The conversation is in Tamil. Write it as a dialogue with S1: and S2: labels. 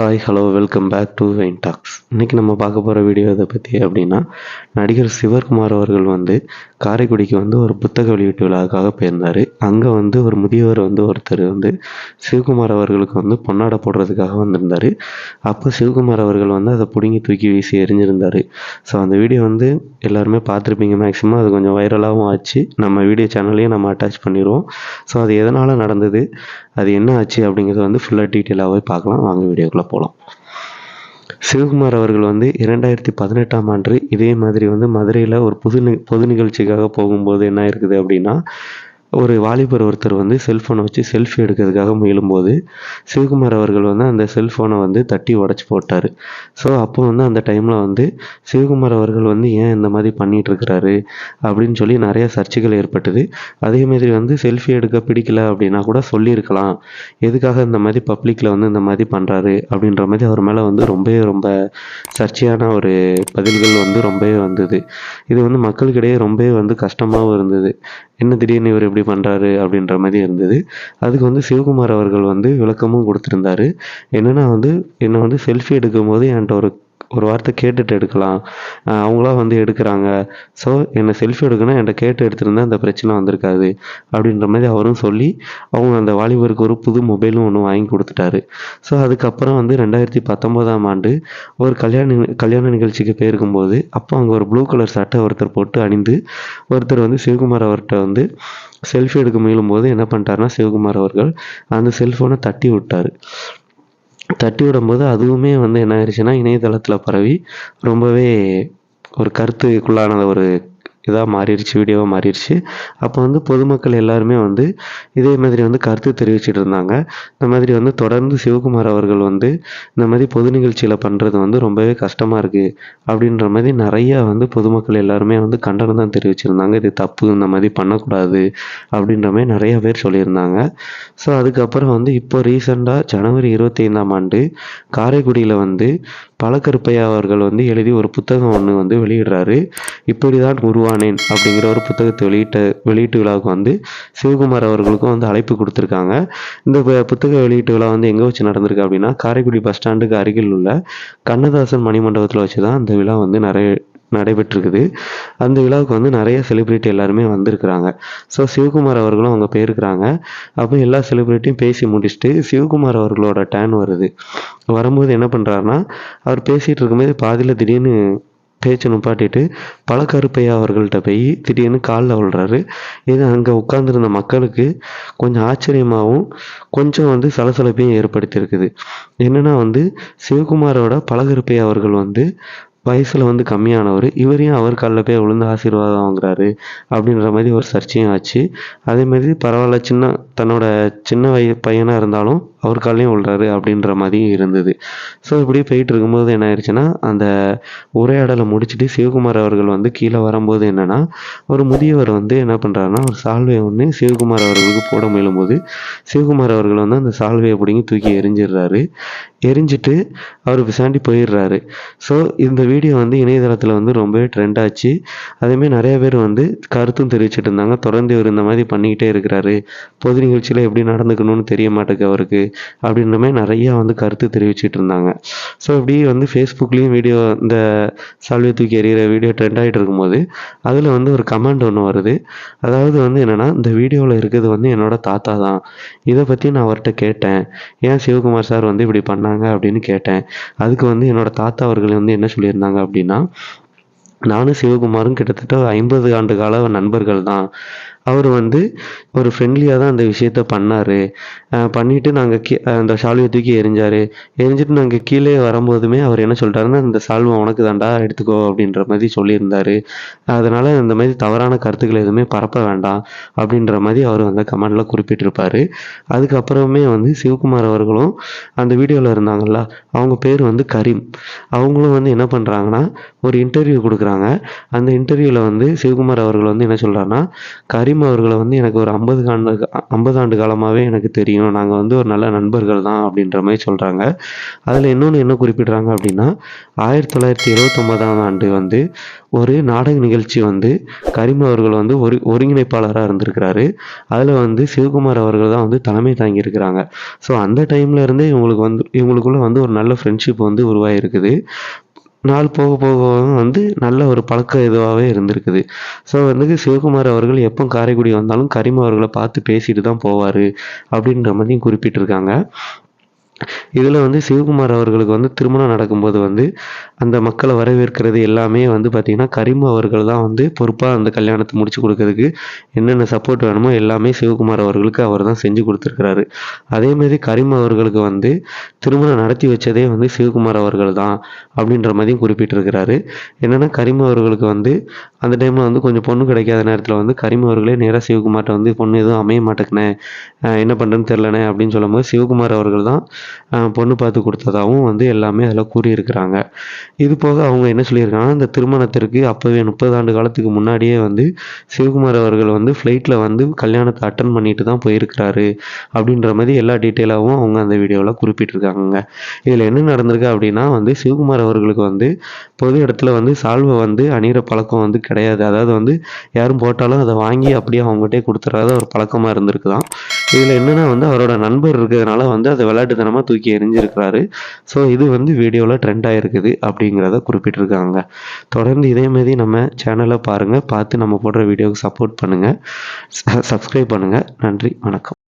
S1: Hi hello welcome back to vein talks இன்றைக்கி நம்ம பார்க்க போகிற வீடியோ இதை பற்றி அப்படின்னா நடிகர் சிவகுமார் அவர்கள் வந்து காரைக்குடிக்கு வந்து ஒரு புத்தக வெளியீட்டு விழாவுக்காக போயிருந்தார். அங்கே வந்து ஒரு முதியவர் வந்து ஒருத்தர் வந்து சிவகுமார் அவர்களுக்கு வந்து பொன்னாடை போடுறதுக்காக வந்திருந்தார். அப்போ சிவகுமார் அவர்கள் வந்து அதை பிடுங்கி தூக்கி வீசி எரிஞ்சிருந்தார். ஸோ அந்த வீடியோ வந்து எல்லாருமே பார்த்துருப்பீங்க மேக்ஸிமம் அது கொஞ்சம் வைரலாகவும் ஆச்சு. நம்ம வீடியோ சேனல்லையும் நம்ம அட்டாச் பண்ணிடுவோம் ஸோ அது எதனால் நடந்தது? அது என்ன ஆச்சு அப்படிங்கிறது வந்து ஃபுல்லாக டீட்டெயிலாகவே பார்க்கலாம். வாங்க வீடியோக்குள்ளே போகலாம் சிவகுமார் அவர்கள் வந்து இரண்டாயிரத்தி பதினெட்டாம் ஆண்டு இதே மாதிரி வந்து மதுரையில் ஒரு புது நி பொது நிகழ்ச்சிக்காக போகும்போது என்ன இருக்குது அப்படின்னா ஒரு வாலிபர் ஒருத்தர் வந்து செல்ஃபோனை வச்சு செல்ஃபி எடுக்கிறதுக்காக முயலும்போது சிவகுமார் அவர்கள் வந்து அந்த செல்ஃபோனை வந்து தட்டி உடச்சி போட்டார். ஸோ அப்போ வந்து அந்த டைமில் வந்து சிவகுமார் அவர்கள் வந்து ஏன் இந்த மாதிரி பண்ணிகிட்டு இருக்கிறாரு அப்படின்னு சொல்லி நிறைய சர்ச்சைகள் ஏற்பட்டது. அதே மாதிரி வந்து செல்ஃபி எடுக்க பிடிக்கல அப்படின்னா கூட சொல்லியிருக்கலாம். எதுக்காக இந்த மாதிரி பப்ளிக்கில் வந்து இந்த மாதிரி பண்ணுறாரு அப்படின்ற மாதிரி அவர் மேலே வந்து ரொம்பவே ரொம்ப சர்ச்சையான ஒரு பதில்கள் வந்து ரொம்பவே வந்தது. இது வந்து மக்களுக்கிடையே ரொம்பவே வந்து கஷ்டமாகவும் இருந்தது. என்ன திடீர்னு இவர் எப்படி இப்படி பண்ணுறாரு அப்படின்ற மாதிரி இருந்தது. அதுக்கு வந்து சிவகுமார் அவர்கள் வந்து விளக்கமும் கொடுத்துருந்தாரு. என்னென்னா வந்து என்னை வந்து செல்ஃபி எடுக்கும்போது என்கிட்ட ஒரு ஒரு வார்த்தை கேட்டுட்டு எடுக்கலாம். அவங்களா வந்து எடுக்கிறாங்க. ஸோ என்னை செல்ஃபி எடுக்கணும் என்கிட்ட கேட்டு எடுத்திருந்தா அந்த பிரச்சனை வந்திருக்காது அப்படின்ற மாதிரி அவரும் சொல்லி அவங்க அந்த வாலிபருக்கு ஒரு புது மொபைலும் ஒன்று வாங்கி கொடுத்துட்டாரு. ஸோ அதுக்கப்புறம் வந்து ரெண்டாயிரத்தி பத்தொம்போதாம் ஆண்டு ஒரு கல்யாண கல்யாண நிகழ்ச்சிக்கு போயிருக்கும்போது அப்போ அங்கே ஒரு ப்ளூ கலர் சட்டை ஒருத்தர் போட்டு அணிந்து ஒருத்தர் வந்து சிவகுமார் அவர்கிட்ட வந்து செல்ஃபி எடுக்க முயலும் போது என்ன பண்ணிட்டாருன்னா சிவகுமார் அவர்கள் அந்த செல்ஃபோனை தட்டி விட்டார். தட்டி விடும்போது அதுவுமே வந்து என்ன ஆயிடுச்சுன்னா இணையதளத்தில் பரவி ரொம்பவே ஒரு கருத்துக்குள்ளான ஒரு இதாக மாறிடுச்சு வீடியோவாக மாறிடுச்சு அப்போ வந்து பொதுமக்கள் எல்லாருமே வந்து இதே மாதிரி வந்து கருத்து தெரிவிச்சிட்டு இருந்தாங்க. இந்த மாதிரி வந்து தொடர்ந்து சிவகுமார் அவர்கள் வந்து இந்த மாதிரி பொது நிகழ்ச்சியில் பண்ணுறது வந்து ரொம்பவே கஷ்டமாக இருக்குது அப்படின்ற மாதிரி நிறையா வந்து பொதுமக்கள் எல்லாருமே வந்து கண்டனம் தான் தெரிவிச்சிருந்தாங்க. இது தப்பு இந்த மாதிரி பண்ணக்கூடாது அப்படின்ற மாதிரி நிறைய பேர் சொல்லியிருந்தாங்க. ஸோ அதுக்கப்புறம் வந்து இப்போ ரீசெண்டாக ஜனவரி இருபத்தைந்தாம் ஆண்டு காரைக்குடியில் வந்து பழக்கருப்பையா அவர்கள் வந்து எழுதி ஒரு புத்தகம் ஒன்று வந்து வெளியிடுறாரு. இப்படி தான் உருவானேன் அப்படிங்கிற ஒரு புத்தகத்தை வெளியிட்ட வெளியீட்டு விழாவுக்கு வந்து சிவகுமார் அவர்களுக்கும் வந்து அழைப்பு கொடுத்துருக்காங்க. இந்த புத்தக வெளியீட்டு விழா வந்து எங்கே வச்சு நடந்திருக்கு அப்படின்னா காரைக்குடி பஸ் ஸ்டாண்டுக்கு அருகில் உள்ள கண்ணதாசன் மணிமண்டபத்தில் வச்சு தான் அந்த விழா வந்து நிறைய நடைபெற்றிருக்குது. அந்த விழாவுக்கு வந்து நிறைய செலிபிரிட்டி எல்லாருமே வந்திருக்கிறாங்க. ஸோ சிவகுமார் அவர்களும் அங்கே போயிருக்கிறாங்க அப்போ எல்லா செலிப்ரிட்டியும் பேசி முடிச்சுட்டு சிவகுமார் அவர்களோட டேன் வருது. வரும்போது என்ன பண்ணுறாருன்னா அவர் பேசிகிட்டு இருக்கும்போது பாதியில் திடீர்னு பேச்சை நிப்பாட்டிட்டு பழக்கருப்பையா அவர்கள்ட்ட போய் திடீர்னு காலில் விழுறாரு. இது அங்கே உட்காந்துருந்த மக்களுக்கு கொஞ்சம் ஆச்சரியமாகவும் கொஞ்சம் வந்து சலசலப்பையும் ஏற்படுத்தியிருக்குது. என்னென்னா வந்து சிவகுமாரோட பழகருப்பையா அவர்கள் வந்து வயசில் வந்து கம்மியானவர் இவரையும் அவர் காலில் போய் விழுந்து ஆசீர்வாதம் வாங்குறாரு அப்படின்ற மாதிரி ஒரு சர்ச்சையும் ஆச்சு. அதே மாதிரி பரவாயில்ல சின்ன தன்னோட சின்ன வய பையனாக இருந்தாலும் அவர் காலையும் விழுறாரு அப்படின்ற மாதிரியும் இருந்தது. ஸோ இப்படி போயிட்டு இருக்கும்போது என்ன ஆயிடுச்சுன்னா அந்த உரையாடலை முடிச்சுட்டு சிவகுமார் அவர்கள் வந்து கீழே வரும்போது என்னென்னா ஒரு முதியவர் வந்து என்ன பண்ணுறாருன்னா ஒரு சால்வையை ஒன்று சிவகுமார் அவர்களுக்கு போட முயலும்போது சிவகுமார் அவர்கள் வந்து அந்த சால்வையை பிடிங்கி தூக்கி எரிஞ்சிடுறாரு. எரிஞ்சிட்டு அவர் விசாண்டி போயிடுறாரு. ஸோ இந்த வீடியோ வந்து இணையதளத்தில் வந்து ரொம்பவே ட்ரெண்ட் ஆச்சு. அதேமாதிரி நிறைய பேர் வந்து கருத்தும் தெரிவிச்சிட்டு இருந்தாங்க. தொடர்ந்து இவர் இந்த மாதிரி பண்ணிக்கிட்டே இருக்கிறாரு. பொது நிகழ்ச்சியில் எப்படி நடந்துக்கணும்னு தெரிய மாட்டேங்குது அவருக்கு. அப்படின்ற மாதிரி நிறையா வந்து கருத்து தெரிவிச்சிட்டு இருந்தாங்க. ஸோ இப்படி வந்து ஃபேஸ்புக்லேயும் வீடியோ இந்த சால்வை தூக்கி எறிகிற வீடியோ ட்ரெண்ட் ஆகிட்டு இருக்கும்போது அதில் வந்து ஒரு கமெண்ட் ஒன்று வருது. அதாவது வந்து என்னென்னா இந்த வீடியோவில் இருக்கிறது வந்து என்னோட தாத்தா தான். இதை பற்றி நான் அவர்கிட்ட கேட்டேன். ஏன் சிவகுமார் சார் வந்து இப்படி பண்ணாங்க அப்படின்னு கேட்டேன். அதுக்கு வந்து என்னோட தாத்தா அவர்கள் வந்து என்ன சொல்லியிருந்தாங்க அப்படின்னா நானும் சிவகுமாரும் கிட்டத்தட்ட ஐம்பது ஆண்டு கால நண்பர்கள் தான். அவர் வந்து ஒரு ஃப்ரெண்ட்லியாக தான் அந்த விஷயத்த பண்ணார். பண்ணிவிட்டு நாங்கள் கீ அந்த சால்வையை தூக்கி எரிஞ்சார் எரிஞ்சிட்டு நாங்கள் கீழே வரும்போதுமே அவர் என்ன சொல்லிட்டாருன்னா இந்த சால்வை உனக்கு தாண்டா எடுத்துக்கோ அப்படின்ற மாதிரி சொல்லியிருந்தார். அதனால் இந்த மாதிரி தவறான கருத்துக்கள் எதுவுமே பரப்ப வேண்டாம் அப்படின்ற மாதிரி அவர் அந்த கமெண்டில் குறிப்பிட்டிருப்பார். அதுக்கப்புறமே வந்து சிவகுமார் அவர்களும் அந்த வீடியோவில் இருந்தாங்கல்ல அவங்க பேர் வந்து கரீம். அவங்களும் வந்து என்ன பண்ணுறாங்கன்னா ஒரு இன்டர்வியூ கொடுக்குறாங்க. அந்த இன்டர்வியூவில் வந்து சிவகுமார் அவர்கள் வந்து என்ன சொல்கிறாருன்னா கரீம் கரீம் அவர்களை வந்து எனக்கு ஒரு 50 ஆண்டு 50 ஆண்டு காலமாகவே எனக்கு தெரியும். நாங்கள் வந்து ஒரு நல்ல நண்பர்கள் தான் அப்படின்ற மாதிரி சொல்கிறாங்க அதில் இன்னொன்று என்ன குறிப்பிடுறாங்க அப்படின்னா, 1979ஆம் ஆண்டு வந்து ஒரு நாடக நிகழ்ச்சி வந்து கரீம் அவர்கள் வந்து ஒரு ஒருங்கிணைப்பாளராக இருந்திருக்கிறாரு. அதில் வந்து சிவகுமார் அவர்கள் தான் வந்து தலைமை தாங்கியிருக்கிறாங்க. ஸோ அந்த டைம்ல இருந்தே இவங்களுக்கு வந்து இவங்களுக்குள்ள வந்து ஒரு நல்ல ஃப்ரெண்ட்ஷிப் வந்து உருவாகியிருக்குது. நாள் போக போக வந்து நல்ல ஒரு பழக்க இதுவாவே இருந்திருக்குது. ஸோ வந்து சிவகுமார் அவர்கள் எப்போ காரைக்குடி வந்தாலும் கரிம அவர்களை பார்த்து பேசிட்டு தான் போவாரு. அப்படின்ற மாதிரியும் குறிப்பிட்டிருக்காங்க. இதில் வந்து சிவகுமார் அவர்களுக்கு வந்து திருமணம் நடக்கும்போது வந்து அந்த மக்களை வரவேற்கிறது எல்லாமே வந்து பார்த்தீங்கன்னா, கரீம் அவர்கள் தான் வந்து பொறுப்பாக அந்த கல்யாணத்தை முடிச்சு கொடுக்கறதுக்கு என்னென்ன சப்போர்ட் வேணுமோ எல்லாமே சிவகுமார் அவர்களுக்கு அவர் தான் செஞ்சு கொடுத்துருக்கிறாரு அதே மாரி அவர்களுக்கு வந்து திருமணம் நடத்தி வச்சதே வந்து சிவகுமார் அவர்கள் தான் அப்படின்ற மாதிரியும் குறிப்பிட்டிருக்கிறாரு. என்னன்னா கரீம் அவர்களுக்கு வந்து அந்த டைமில் வந்து கொஞ்சம் பொண்ணு கிடைக்காத நேரத்தில் வந்து கரிம அவர்களே நேராக சிவகுமார்கிட்ட வந்து பொண்ணு எதுவும் அமைய மாட்டேங்கினேன் என்ன பண்ணுறேன்னு தெரியலண்ணே அப்படின்னு சொல்லும்போது சிவகுமார் அவர்கள் தான் பொண்ணு பார்த்து குடுத்ததாவும் வந்து எல்லாமே அதுல கூறியிருக்கிறாங்க. இது போக அவங்க என்ன சொல்லியிருக்காங்கன்னா, இந்த திருமணத்திற்கு அப்பவே 30 ஆண்டு காலத்துக்கு முன்னாடியே வந்து சிவகுமார் அவர்கள் வந்து ஃப்ளைட்ல வந்து கல்யாணத்தை அட்டன் பண்ணிட்டு தான் போயிருக்கிறாரு. அப்படின்ற மாதிரி எல்லா டீட்டெயிலாவும் அவங்க அந்த வீடியோல குறிப்பிட்டிருக்காங்க இதுல என்ன நடந்திருக்கு அப்படின்னா வந்து சிவகுமார் அவர்களுக்கு வந்து பொது இடத்துல வந்து சால்வை வந்து அணிகிற பழக்கம் வந்து கிடையாது. அதாவது வந்து யாரும் போட்டாலும் அதை வாங்கி அப்படியே அவங்ககிட்டே கொடுத்துறாத ஒரு பழக்கமா இருந்திருக்குதான் இதில் என்னென்னா வந்து அவரோட நண்பர் இருக்கிறதுனால வந்து அதை விளையாட்டுத்தனமாக தூக்கி எரிஞ்சிருக்கிறாரு ஸோ இது வந்து வீடியோவில் ட்ரெண்ட் ஆகிருக்குது அப்படிங்கிறத குறிப்பிட்டிருக்காங்க. தொடர்ந்து இதேமாரி நம்ம சேனலை பாருங்கள் பார்த்து நம்ம போடுற வீடியோவுக்கு சப்போர்ட் பண்ணுங்கள் சப்ஸ்கிரைப் பண்ணுங்கள் நன்றி, வணக்கம்.